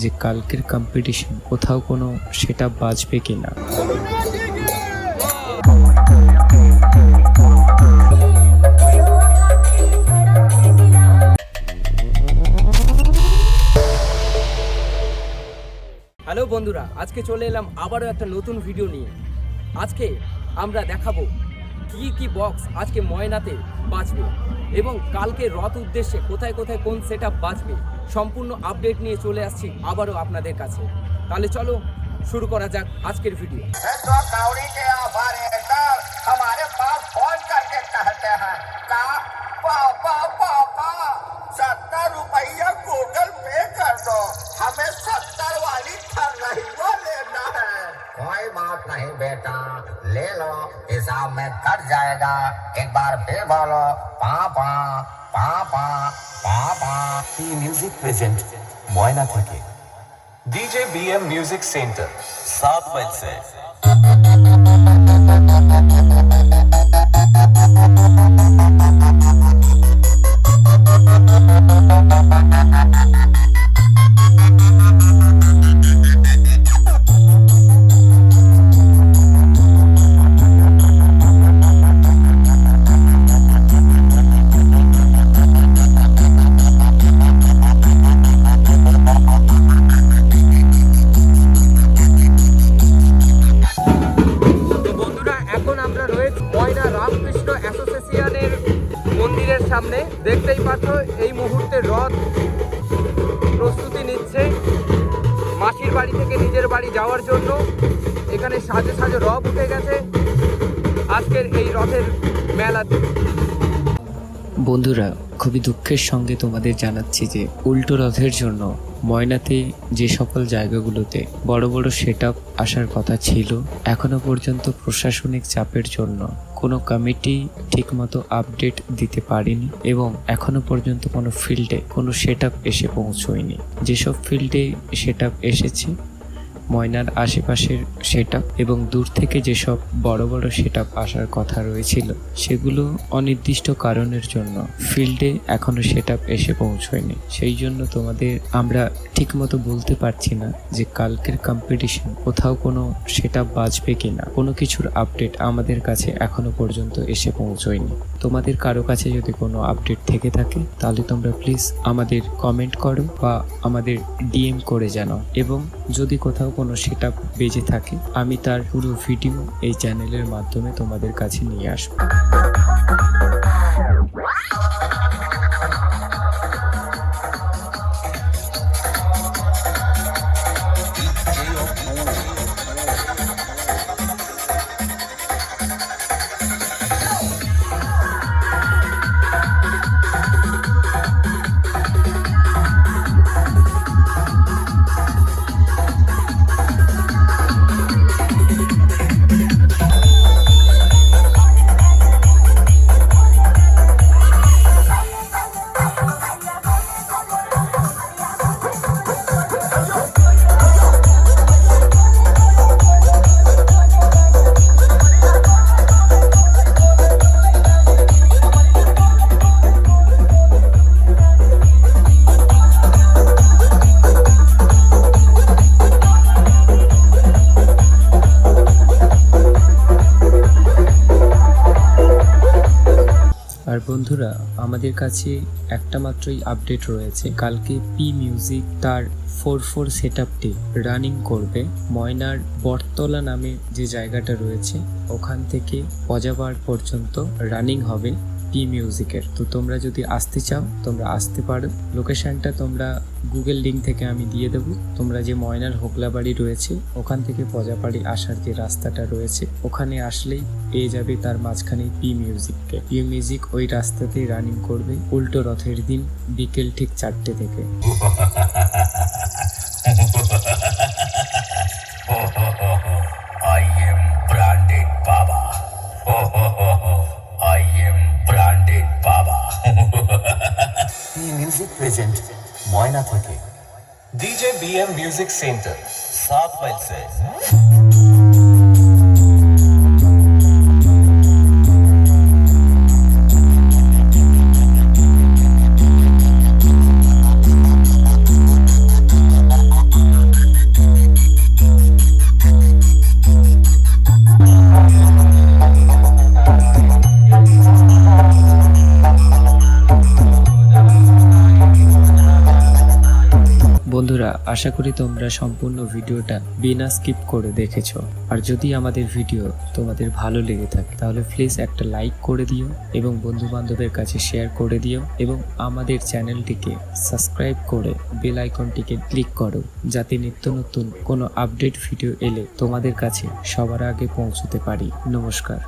যে কালকের কম্পিটিশন কোথাও কোনো সেটা বাজবে কিনা? হ্যালো বন্ধুরা, আজকে চলে এলাম আবারও একটা নতুন ভিডিও নিয়ে। আজকে আমরা দেখাবো কি কি বক্স আজকে ময়নাতে বাঁচবে এবং কালকে রথ উদ্দেশ্যে কোথায় কোথায় কোন সেট আপ বাঁচবে সম্পূর্ণ আপডেট নিয়ে চলে আসছি আবারও আপনাদের কাছে। তাহলে চলো শুরু করা যাক আজকের ভিডিও कट जाएगा। एक बार फिर बोलो पापा पापा पापा पा म्यूज़िक प्रेजेंट मोयना थके डीजे बीएम म्यूज़िक सेंटर सात बज से। দেখতেই পাচ্ছ, এই মুহূর্তে রথ প্রস্তুতি নিচ্ছে মাসির বাড়ি থেকে নিজের বাড়ি যাওয়ার জন্য। এখানে সাজে সাজে রথ উঠে গেছে। আজকের এই রথের মেলাতে বন্ধুরা, খুবই দুঃখের সঙ্গে তোমাদের জানাচ্ছি যে উল্টো রথের জন্য ময়নাতে যে সকল জায়গাগুলোতে বড় বড় সেট আসার কথা ছিল, এখনও পর্যন্ত প্রশাসনিক চাপের জন্য কোনো কমিটি ঠিকমতো আপডেট দিতে পারেনি এবং এখনও পর্যন্ত কোনো ফিল্ডে কোনো সেট এসে পৌঁছয়নি। যেসব ফিল্ডে সেট এসেছে ময়নার আশেপাশের সেট এবং দূর থেকে যেসব বড় বড় সেট আসার কথা রয়েছিল, সেগুলো অনির্দিষ্ট কারণের জন্য ফিল্ডে এখনও সেট এসে পৌঁছয়নি। সেই জন্য তোমাদের আমরা ঠিকমতো বলতে পারছি না যে কালকের কম্পিটিশন কোথাও কোনো সেট বাজবে কিনা। কোনো কিছুর আপডেট আমাদের কাছে এখনও পর্যন্ত এসে পৌঁছয়নি। তোমাদের কারও কাছে যদি কোনো আপডেট থেকে থাকে, তাহলে তোমরা প্লিজ আমাদের কমেন্ট করো বা আমাদের ডিএম করে জানাও। এবং যদি কোথাও কোনো সেটা বেজে থাকে। আমি তার পুরো ভিডিও এই চ্যানেলের মাধ্যমে তোমাদের কাছে নিয়ে আসব। বন্ধুরা, আমাদের কাছে একটা মাত্রই আপডেট রয়েছে। কালকে পি মিউজিক তার ফোর ফোর সেট রানিং করবে। ময়নার বটতলা নামে যে জায়গাটা রয়েছে, ওখান থেকে পজাবার পর্যন্ত রানিং হবে। পি মিউজিকের তো তোমরা যদি আসতে চাও, তোমরা আসতে পারো। লোকেশনটা তোমরা গুগল লিঙ্ক থেকে আমি দিয়ে দেবো। তোমরা যে ময়নার হোকলা বাড়ি রয়েছে, ওখান থেকে পজাবাড়ি আসার যে রাস্তাটা রয়েছে, ওখানে আসলেই পেয়ে যাবে তার মাঝখানে পি মিউজিককে পি মিউজিক ওই রাস্তাতেই রানিং করবে উল্টো রথের দিন, বিকেল ঠিক চারটে থেকে। টি মিউজিক প্রেজেন্ট ময়না থেকে ডিজে বিএম মিউজিক সেন্টার সাত মাইল সে আশা করি তোমরা সম্পূর্ণ ভিডিওটা বিনা স্কিপ করে দেখেছ। আর যদি আমাদের ভিডিও তোমাদের ভালো লেগে থাকে, তাহলে প্লিজ একটা লাইক করে দিও এবং বন্ধু বান্ধবের কাছে শেয়ার করে দিও এবং আমাদের চ্যানেলটিকে সাবস্ক্রাইব করে বেল আইকনটিকে ক্লিক করো, যাতে নিত্য নতুন কোনো আপডেট ভিডিও এলে তোমাদের কাছে সবার আগে পৌঁছতে পারি। নমস্কার।